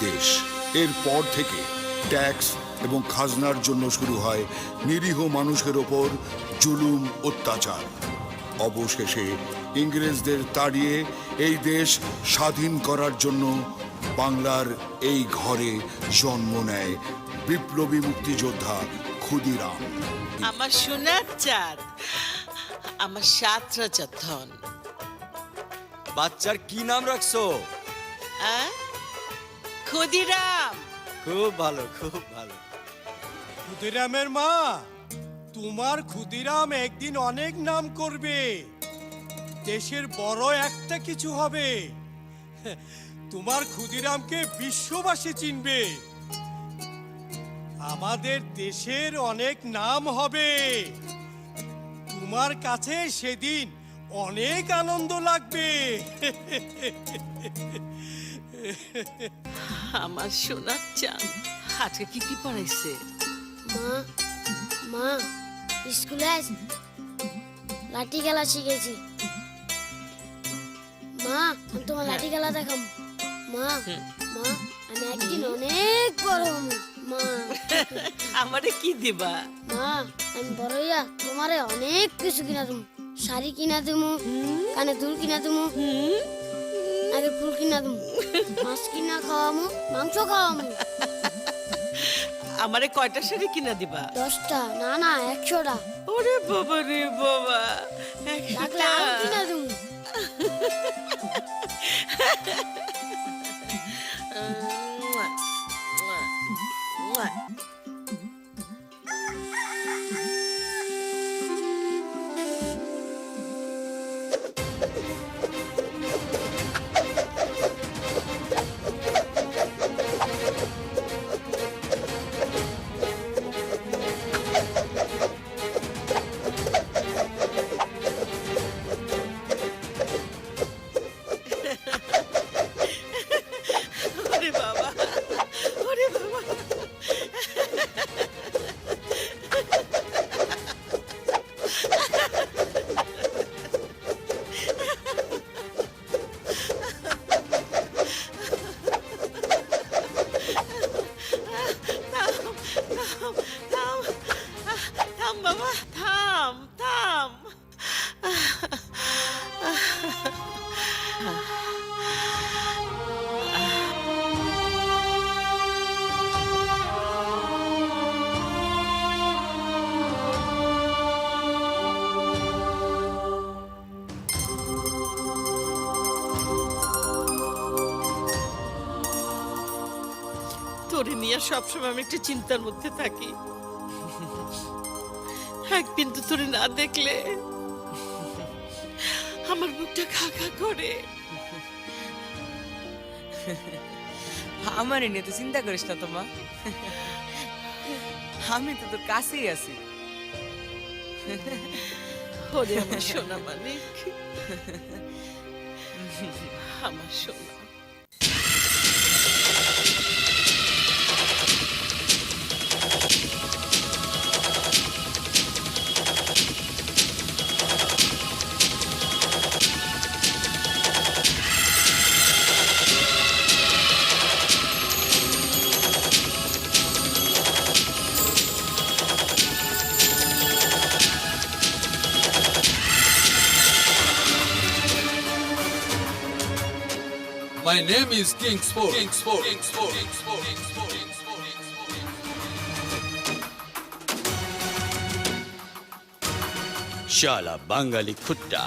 দেশ। এরপর থেকে ট্যাক্স এবং খাজনার জন্য শুরু হয় নিরীহ মানুষের ওপর জুলুম অত্যাচার। অবশেষে ইংরেজদের তাড়িয়ে এই দেশ স্বাধীন করার জন্য বাংলার এই ঘরে জন্ম নেয় বিপ্লবী মুক্তিযোদ্ধা ক্ষুদিরাম। আমার সোনার চাঁদ আমার সাত ধন। বাচ্চার কি নাম রাখছো? আহ? ক্ষুদিরাম। খুব ভালো খুব ভালো। ক্ষুদিরামের মা তোমার ক্ষুদিরাম একদিন অনেক নাম করবে। দেশের বড় একটা কিছু হবে। তোমার ক্ষুদিরামকে বিশ্ববাসী চিনবে। আমাদের দেশের অনেক নাম হবে। তোমার কাছে সেদিন অনেক আনন্দ লাগবে। আমার সোনার চাঁদ। আজকে কি কি পড়াইছে? মা মা স্কুলে আস লাঠি খেলা শিখেছি। মা আমি তোমার লাঠি খেলা দেখাম। মা মা আমি একদিন অনেক বড় হম মা। আমারে কি দিবা? মা আমি বড় হইয়া তোমারে অনেক কিছু কিনা দেবো। শাড়ি কিনা দেবো কানে দুল কিনা দেবো। আগে ফুল কিনা দেবো। মাছ কিনা খাওয়ামু মাংস খাওয়ামু। আমারে কয়টা শাড়ি কিনা দিবা? দশটা। না না একশোটা। ওরে বাবা রে বাবা আম কিনা দেবো। মুয়া, মুয়া, তোরে নিয়ে সবসময় আমি একটু চিন্তার মধ্যে থাকি। একদিন তো তোরে না দেখলে আমার বুকটা খা খা করে। আমার নিয়ে তো চিন্তা করিস না তোমা আমি তো তোর কাছেই আছি। ওরে আমার সোনা মানিক আমার সোনা। My name is King Sport. King Sport. King Sport. King Sport. King Sport. King Sport. King Sport. শালা বাঙালি খুট্টা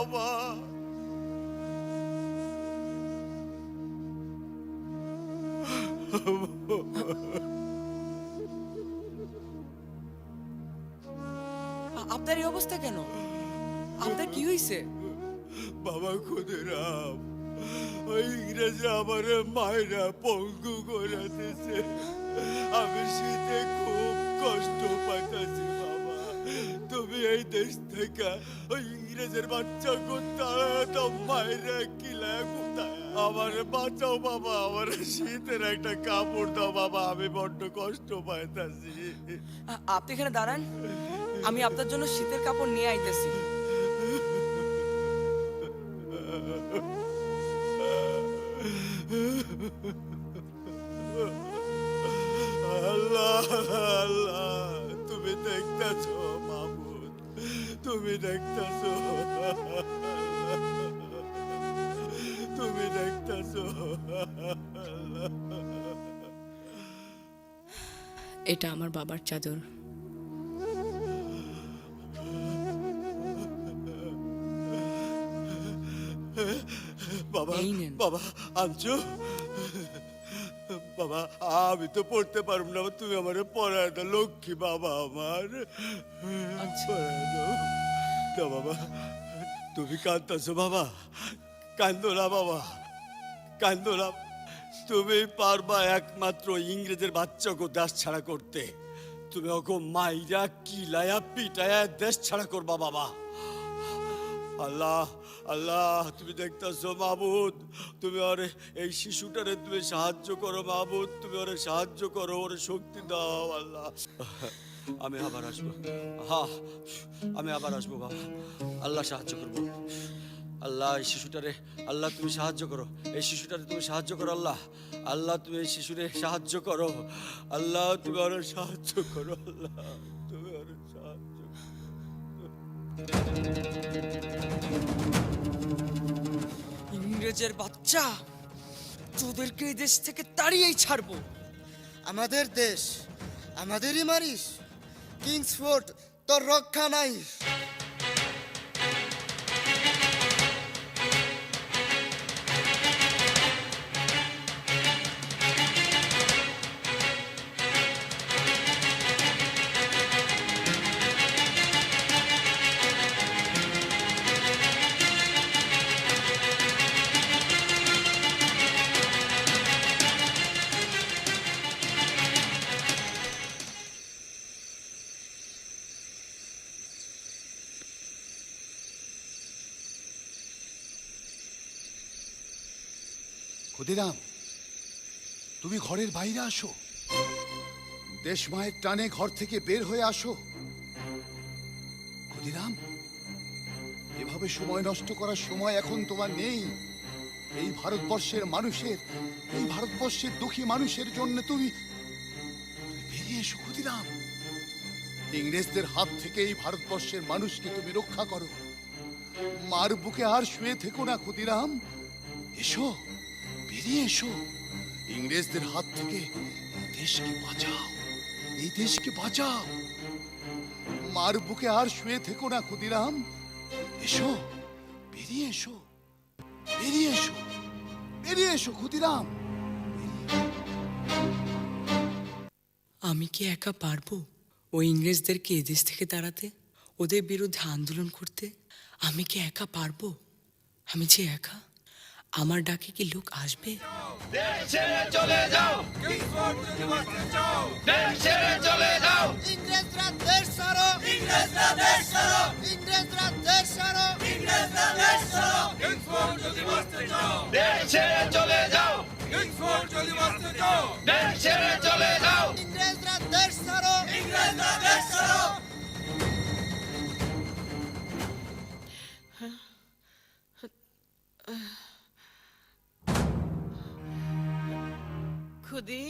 বাবা। আপনার এই অবস্থা কেন? আপনার কি হয়েছে বাবা ক্ষুদিরাম ওই ইংরেজি আমার মায়েরা পঙ্গু করে দিছে আমি শীতে খুব কষ্ট পাইতাছি বাবা। তুমি এই দেশ থেকে ওই ইংরেজের বাচ্চা তো মায়েরা কিলা কোথায় আমার বাঁচাও বাবা, আমার শীতের একটা কাপড় দাও বাবা, আমি বড্ড কষ্ট পাইতাছি। আপনি এখানে দাঁড়ান। আমি আপনার জন্য শীতের কাপড় নিয়ে আইতেছি। তুমি দেখতেছ। তুমি দেখতেছ। এটা আমার বাবার চাদর। বাবা বাবা আনছো? বাবা আমি তো পড়তে পারব না তুমি আমার পড়ায় দাও লক্ষ্মী বাবা আমার। পড়ায় দাও। দাও বাবা তুমি কাঁদতেছো বাবা কান্দো না বাবা কান্দো না। তুমি পারবা একমাত্র ইংরেজের বাচ্চাকে দেশ ছাড়া করতে। তুমি ওকে মাইরা কিলায়া পিটায়া দেশ ছাড়া করবা বাবা। আল্লাহ আল্লাহ, তুমি দেখতেছো মাহবুদ? তুমি ওরে, এই শিশুটারে তুমি সাহায্য করো মাহবুদ, তুমি ওরে সাহায্য করো, ওরে শক্তি দাও আল্লাহ। আমি আবার আসব। হা আমি আবার আসব বাবা। আল্লাহ সাহায্য করব। আল্লাহ, এই শিশুটারে, আল্লাহ তুমি সাহায্য করো। এই শিশুটারে তুমি সাহায্য করো আল্লাহ। আল্লাহ, তুমি এই শিশুরে সাহায্য করো। আল্লাহ, তুমি ওরে সাহায্য করো আল্লাহ। তুমি ওরে সাহায্য করো। ইংরেজের বাচ্চা। তোদেরকে এই দেশ থেকে তাড়িয়েই ছাড়বো। আমাদের দেশ, আমাদেরই মারিস। কিংস ফোর্ট তোর রক্ষা নাই। ক্ষুদিরাম তুমি ঘরের বাইরে আসো। দেশ মায়ের টানে ঘর থেকে বের হয়ে আসো। ক্ষুদিরাম, এভাবে সময় নষ্ট করার সময় এখন তোমার নেই। এই ভারতবর্ষের মানুষের, এই ভারতবর্ষের দুঃখী মানুষের জন্য তুমি বেরিয়ে এসো ক্ষুদিরাম। ইংরেজদের হাত থেকে এই ভারতবর্ষের মানুষকে তুমি রক্ষা করো। মার বুকে আর শুয়ে থেকো না ক্ষুদিরাম। এসো। বেরিয়ে এসো। ইংরেজদের হাত থেকে দেশকে বাঁচাও। এই দেশকে বাঁচাও। মার বুকে আর শুয়ে থেকো না, ক্ষুদিরাম। এসো, বেরিয়ে এসো। বেরিয়ে এসো। বেরিয়ে এসো, ক্ষুদিরাম। আমি কি একা পারব ও ইংরেজদেরকে এদেশ থেকে তাড়াতে, ওদের বিরুদ্ধে আন্দোলন করতে? আমি কি একা পারব? আমি যে একা? আমার ডাকে কি লোক আসবে? ইংরেজরা দেশ ছাড়ো। ইংরেজরা দেশ ছাড়ো। ইংরেজরা দেশ ছাড়ো। ইংরেজরা দেশ ছাড়ো। ইংরেজরা দেশ ছাড়ো। ইংরেজরা দেশ ছাড়ো। खुदी?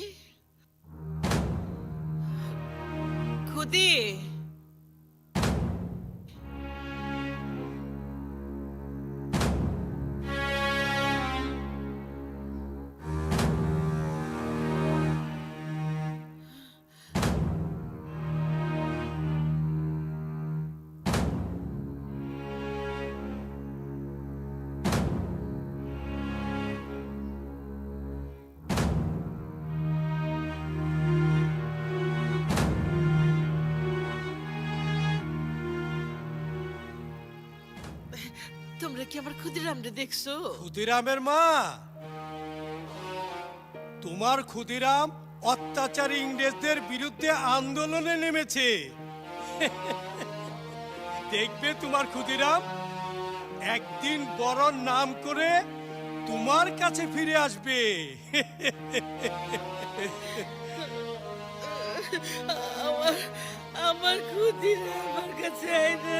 खुदी। তোমরা কি আমার ক্ষুদিরামরে দেখছ? ক্ষুদিরামের মা! তোমার ক্ষুদিরাম অত্যাচারী ইংরেজদের বিরুদ্ধে আন্দোলনে নেমেছে। দেখবে তোমার ক্ষুদিরাম? একদিন বড় নাম করে তোমার কাছে ফিরে আসবে। আমার আমার খুদির আমার কাছে আইনা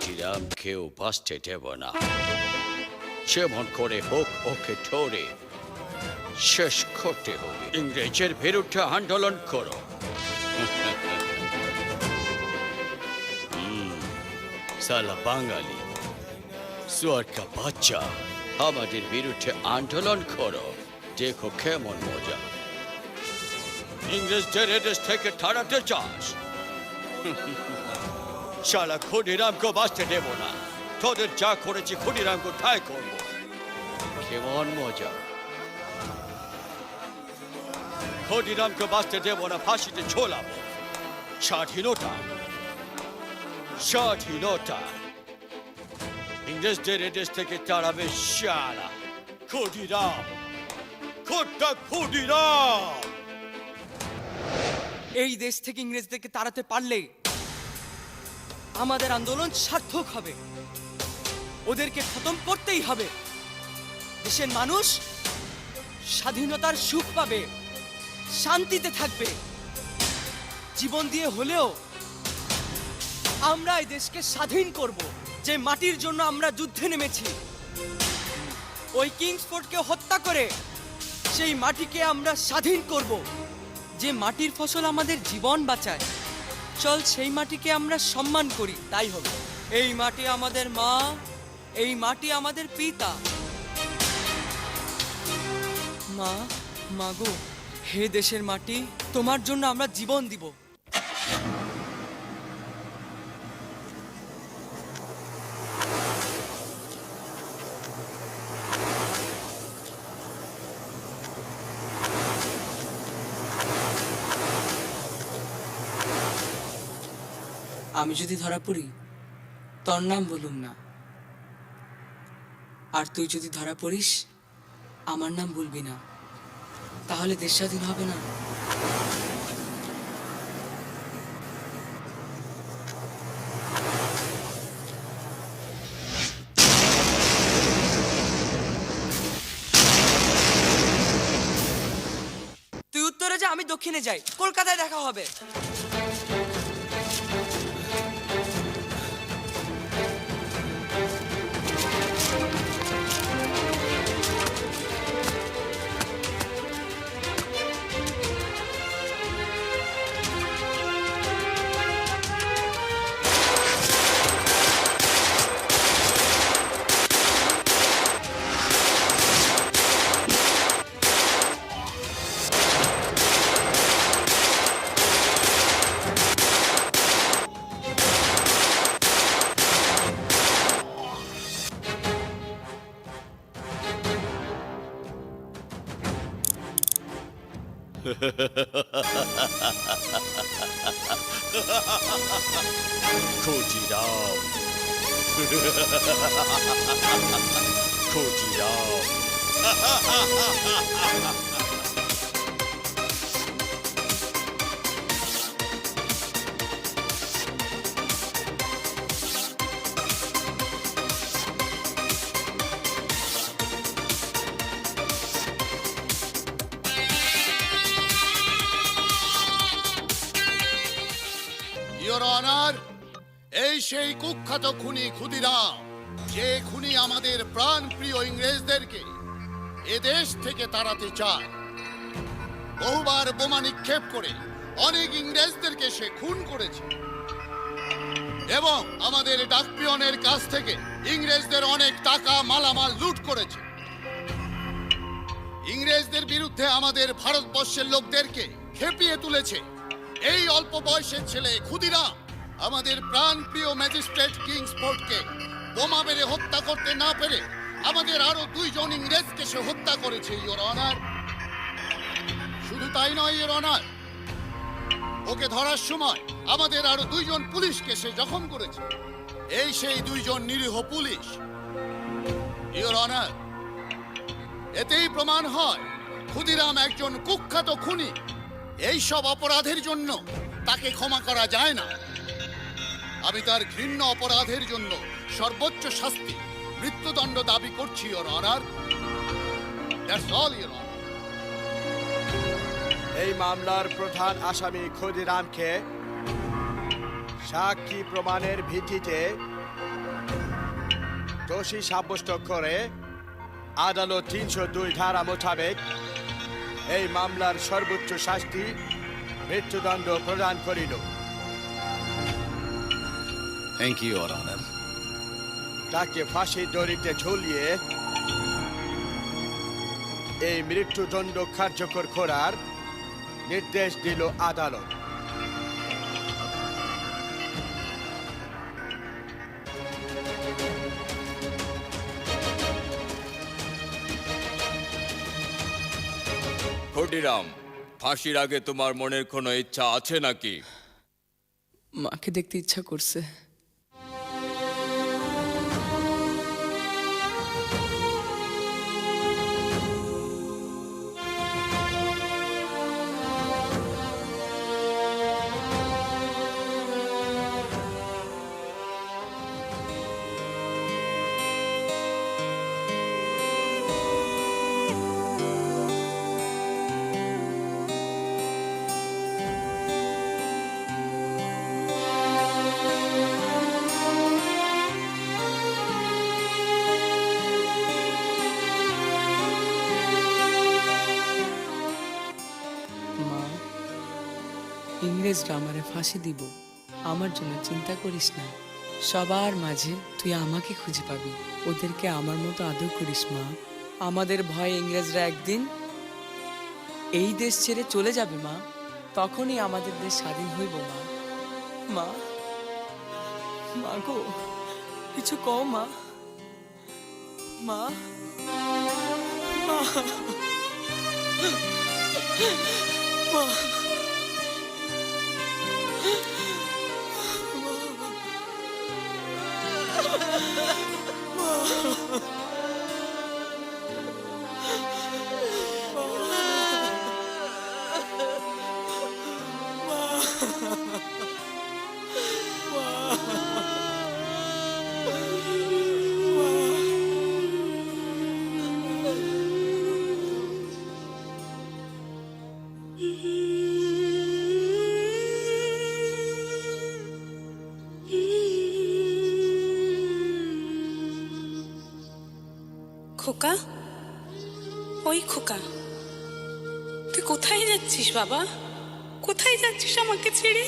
ক্ষুদিরাম কেউ বাঁচতে দেব না। যেমন করে হোক ওকে ধরে শেষ করতে হবে। ইংরেজের বিরুদ্ধে আন্দোলন করো। সালা বাঙালি, সুয়ারকা বাচ্চা, আমাদের বিরুদ্ধে আন্দোলন করো। দেখো কেমন মজা। ইংরেজদের এদেশ থেকে তাড়াতে চাস। শালা ক্ষুদিরামকে বাঁচতে দেব না। তোদের যা করেছি ক্ষুদিরামকে তাই করব। কেমন মজা। ক্ষুদিরামকে বাঁচতে দেব না ফাঁসিতে ঝোলাবো। স্বাধীনতা। স্বাধীনতা। ইংরেজদের এদেশ থেকে তাড়াবে শালা ক্ষুদিরাম খোট্টা ক্ষুদিরাম এই দেশ থেকে ইংরেজদেরকে তাড়াতে পারলে আমাদের আন্দোলন সার্থক হবে। ওদেরকে খতম করতেই হবে। দেশের মানুষ স্বাধীনতার সুখ পাবে, শান্তিতে থাকবে। জীবন দিয়ে হলেও আমরা এই দেশকে স্বাধীন করব, যে মাটির জন্য আমরা যুদ্ধে নেমেছি। ওই কিংসফোর্ডকে হত্যা করে সেই মাটিকে আমরা স্বাধীন করব, যে মাটির ফসল আমাদের জীবন বাঁচায়। চল সেই মাটিকে আমরা সম্মান করি, তাই হবে। এই মাটি আমাদের মা, এই মাটি আমাদের পিতা। মা মাগো হে দেশের মাটি, তোমার জন্য আমরা জীবন দিব। আমি যদি ধরা পড়ি, তোর নাম বলুম না। আর তুই যদি ধরা পড়িস, আমার নাম বলবি না। তাহলে দেশ স্বাধীন হবে না। তুই উত্তরে যা, আমি দক্ষিণে যাই। কলকাতায় দেখা হবে। ক্ষুদিরাম ইয়োর অনার এই সেই কুখ্যাত খুনি ক্ষুদিরাম। যে খুনি আমাদের প্রাণ প্রিয় ইংরেজদেরকে এদেশ থেকে তাড়াতে চায়, বহুবার বোমা নিক্ষেপ করে অনেক ইংরেজদেরকে সে খুন করেছে। এবং আমাদের ডাকপিয়নের কাছ থেকে ইংরেজদের অনেক টাকা মালামাল লুট করেছে। ইংরেজদের বিরুদ্ধে আমাদের ভারতবর্ষের লোকদেরকে খেপিয়ে তুলেছে। এই অল্প বয়সের ছেলে ক্ষুদিরাম, আমাদের প্রাণ প্রিয় ম্যাজিস্ট্রেট কিংসফোর্ডকে বোমা মেরে হত্যা করতে না পেরে আমাদের আরও দুইজন ইংরেজকে সে হত্যা করেছে ইওর অনার শুধু তাই নয় ইওর অনার ওকে ধরার সময় আমাদের আরও দুইজন পুলিশকে সে জখম করেছে। এই সেই দুইজন নিরীহ পুলিশ। ইওর অনার এতেই প্রমাণ হয়, ক্ষুদিরাম একজন কুখ্যাত খুনি। এই সব অপরাধের জন্য তাকে ক্ষমা করা যায় না। আমি তার ঘৃণ্য অপরাধের জন্য সর্বোচ্চ শাস্তি। মৃত্যুদণ্ড দাবি করছি ওর honour that's all your honour এই মামলার প্রধান আসামি ক্ষুদিরামকে সাক্ষী প্রমাণের ভিত্তিতে দোষী সাব্যস্ত করে আদালত তিনশো দুই ধারা মোতাবেক এই মামলার সর্বোচ্চ শাস্তি মৃত্যুদণ্ড প্রদান করিল। থ্যাংক ইউ অনার তাকে ফাঁসির দড়িতে ঝুলিয়ে এই মৃত্যুদণ্ড কার্যকর করার নির্দেশ দিল আদালত। ক্ষুদিরাম ফাঁসির আগে তোমার মনের কোনো ইচ্ছা আছে নাকি? মাকে দেখতে ইচ্ছা করছে। ইংরেজরা আমারে ফাঁসি দিব। আমার জন্য চিন্তা করিস না। সবার মাঝে তুই আমাকে খুঁজে পাবি। ওদেরকে আমার মতো আদর করিস, মা। আমাদের ভয়ে ইংরেজরা একদিন এই দেশ ছেড়ে চলে যাবে, মা। তখনই আমাদের দেশ স্বাধীন হইব, মা। মা মা গো, কিছু কও, মা। মা মা। মা 妈 খোকা? ওই খোকা, তুই কোথায় যাচ্ছিস বাবা? কোথায় যাচ্ছিস আমাকে ছেড়ে?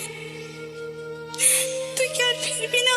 তুই কি আর ফিরবি না?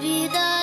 vida.